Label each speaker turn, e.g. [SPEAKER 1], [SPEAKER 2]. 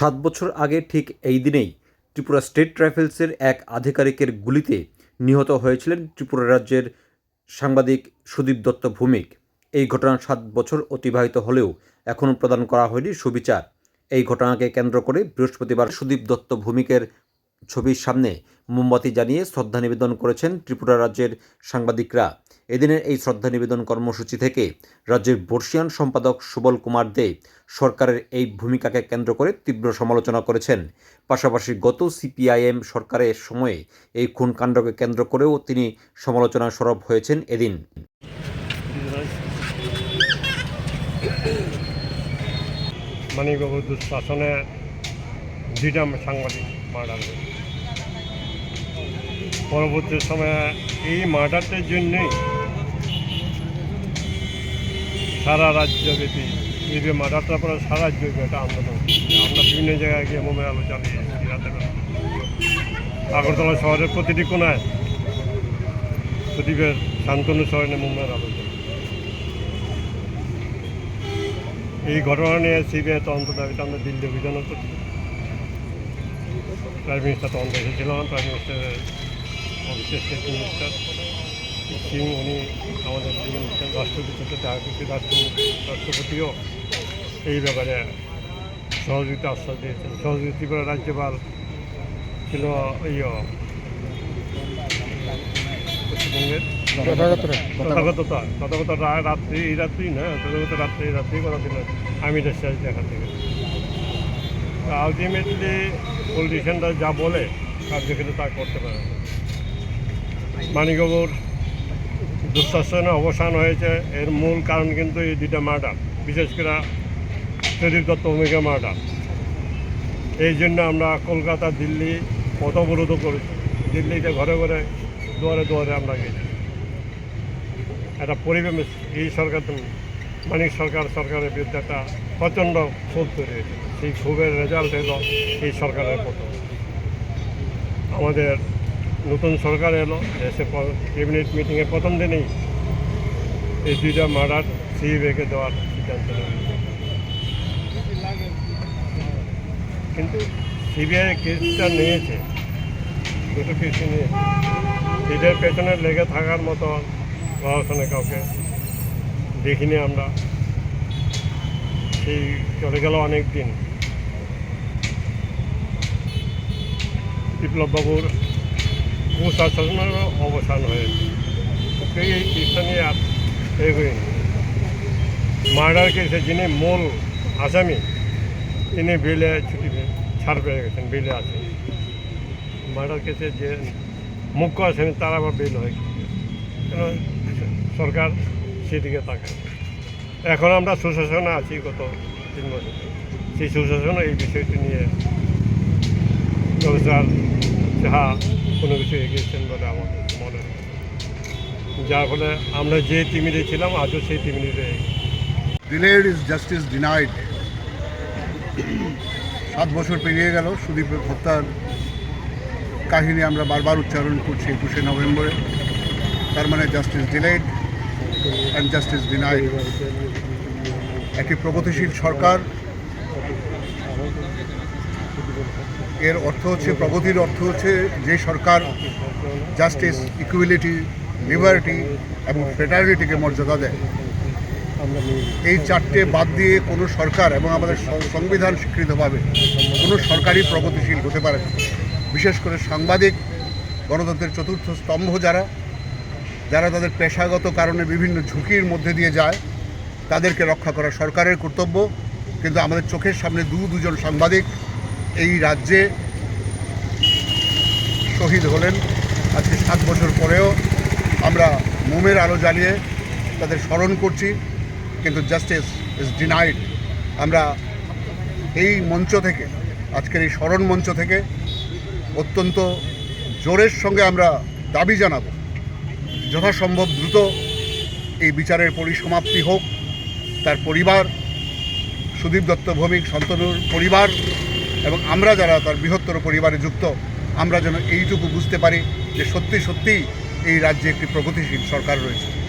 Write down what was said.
[SPEAKER 1] সাত বছর আগে ঠিক এই দিনেই ত্রিপুরা স্টেট রাইফেলসের এক আধিকারিকের গুলিতে নিহত হয়েছিলেন ত্রিপুরা রাজ্যের সাংবাদিক সুদীপ দত্ত ভৌমিক। এই ঘটনা সাত বছর অতিবাহিত হলেও এখনও প্রদান করা হয়নি সুবিচার। এই ঘটনাকে কেন্দ্র করে বৃহস্পতিবার সুদীপ দত্ত ভৌমিকের ছবির সামনে মোমবাতি জ্বালিয়ে শ্রদ্ধা নিবেদন করেছেন ত্রিপুরা রাজ্যের সাংবাদিকরা। এদিনের এই শ্রদ্ধা নিবেদন কর্মসূচি থেকে রাজ্যের বর্ষিয়ান সম্পাদক সুবল কুমার দে সরকারের এই ভূমিকাকে কেন্দ্র করে তীব্র সমালোচনা করেছেন। পাশাপাশি গত সিপিআইএম সরকারের সময়ে এই খুনকাণ্ডকে কেন্দ্র করেও তিনি সমালোচনা সরব হয়েছেন এদিন।
[SPEAKER 2] মানিকবাবুর দুঃশাসনে দুইটা সাংবাদিক মার্ডার পরবর্তী সময়ে এই মার্ডারটার জন্যই সারা রাজ্যব্যাপী এই যে মার্ডারটার পরে সারা রাজ্যব্যাপী একটা আন্দোলন। আমরা বিভিন্ন জায়গায় গিয়ে মোমের আলো চালিয়ে রাতে আগরতলা শহরের প্রতিটি কোনায় প্রদীপের শান্তনু শহরে মোমের আলো এই ঘটনা নিয়ে সিবিআই তদন্ত দাবিতে আমরা দিল্লি অভিযানও করছি। প্রাইম মিনিস্টার তদন্ত এসেছিলাম প্রাইম মিনিস্টারের অফিসের স্টেট মিনিস্টার সিং উনি আমাদের রাষ্ট্রপতির সাথে রাষ্ট্রপতিও এই ব্যাপারে সহযোগিতা আশ্বাস দিয়েছেন সহযোগিতা ত্রিপুরা রাজ্যপাল ছিল ইয়ে পশ্চিমবঙ্গের তথাগততা তথাগত রাত্রি এই রাত্রি না তথাগত রাত্রি রাত্রি করা ছিল আমি শেষ দেখা থেকে আলটিমেটলি পলিটিশিয়ানরা যা বলে কার্যকরী তা করতে পারে না। মানিকবাবুর দুঃশাসনের অবসান হয়েছে, এর মূল কারণ কিন্তু এই দুইটা মার্ডার বিশেষ করে প্রদীপ দত্ত ভূমিকা মার্ডার এই জন্য আমরা কলকাতা, দিল্লি পথ অবরোধ করেছি। দিল্লিতে ঘরে ঘরে, দুয়ারে দুয়ারে আমরা গেছি। একটা পরিবেশ, এই সরকার মানিক সরকার, সরকারের বিরুদ্ধে একটা প্রচণ্ড ক্ষোভ তৈরি হয়েছে। সেই ক্ষোভের রেজাল্ট এলো এই সরকারের পতন আমাদের নতুন সরকার এলো, এসে ক্যাবিনেট মিটিংয়ের প্রথম দিনেই এই দুইটা মার্ডার সিবিআইকে দেওয়ার সিদ্ধান্ত কিন্তু সিবিআই কেসটা নিয়েছে, দুটো কেসই নিয়েছে। এদের পেছনে লেগে থাকার মতো প্রশাসনে কাউকে দেখিনি আমরা। সেই চলে গেল অনেক দিন। বিপ্লববাবুর কুশাসনেরও অবসান হয়েছে। কেউ এই কেসটা নিয়ে আর এগোয়নি। মার্ডার কেসে যিনি মূল আসামি, তিনি বেলে ছুটি ছাড় পেয়ে গেছেন, বেলে আছেন মার্ডার কেসে যে মুখ্য আসামি, তার আবার বেল হয়ে সরকার সেদিকে তাকায়। এখন আমরা সুশাসনে আছি গত তিন বছর। সেই সুশাসনে এই বিষয়টি নিয়ে প্রফেসর যাহা কোনো কিছু এগিয়েছেন বলে আমার মনে হয়। যার ফলে আমরা যে তিমিরে ছিলাম, আজও সেই তিমিরে
[SPEAKER 3] delayed ইজ জাস্টিস denied সাত বছর পেরিয়ে গেল সুদীপ হত্যার কাহিনী আমরা বারবার উচ্চারণ করছি একুশে নভেম্বরে। তার মানে justice delayed and justice denied একটি প্রগতিশীল সরকার। এর অর্থ হচ্ছে, প্রগতির অর্থ হচ্ছে যে সরকার জাস্টিস ইকুয়ালিটি লিবার্টি এবং ফেটার্নিটিকে মর্যাদা দেয়। এই চারটে বাদ দিয়ে কোনো সরকার এবং আমাদের সংবিধান স্বীকৃতভাবে কোনো সরকারই প্রগতিশীল হতে পারে বিশেষ করে সাংবাদিক, গণতন্ত্রের চতুর্থ স্তম্ভ যারা যারা তাদের পেশাগত কারণে বিভিন্ন ঝুঁকির মধ্যে দিয়ে যায়, তাদেরকে রক্ষা করা সরকারের কর্তব্য। কিন্তু আমাদের চোখের সামনে দু, দুজন সাংবাদিক এই রাজ্যে শহীদ হলেন। আজকে সাত বছর পরেও আমরা মোমের আলো জ্বালিয়ে তাদের স্মরণ করছি, কিন্তু জাস্টিস ইজ ডিনাইড আমরা এই মঞ্চ থেকে, আজকের এই স্মরণ মঞ্চ থেকে অত্যন্ত জোরের সঙ্গে আমরা দাবি জানাব। যথাসম্ভব দ্রুত এই বিচারের পরিসমাপ্তি হোক। তার পরিবার, সুদীপ দত্ত ভৌমিক শান্তনুর পরিবার এবং আমরা যারা তার বৃহত্তর পরিবারে যুক্ত, আমরা যেন এইটুকু বুঝতে পারি যে সত্যি সত্যি এই রাজ্যে একটি প্রগতিশীল সরকার রয়েছে।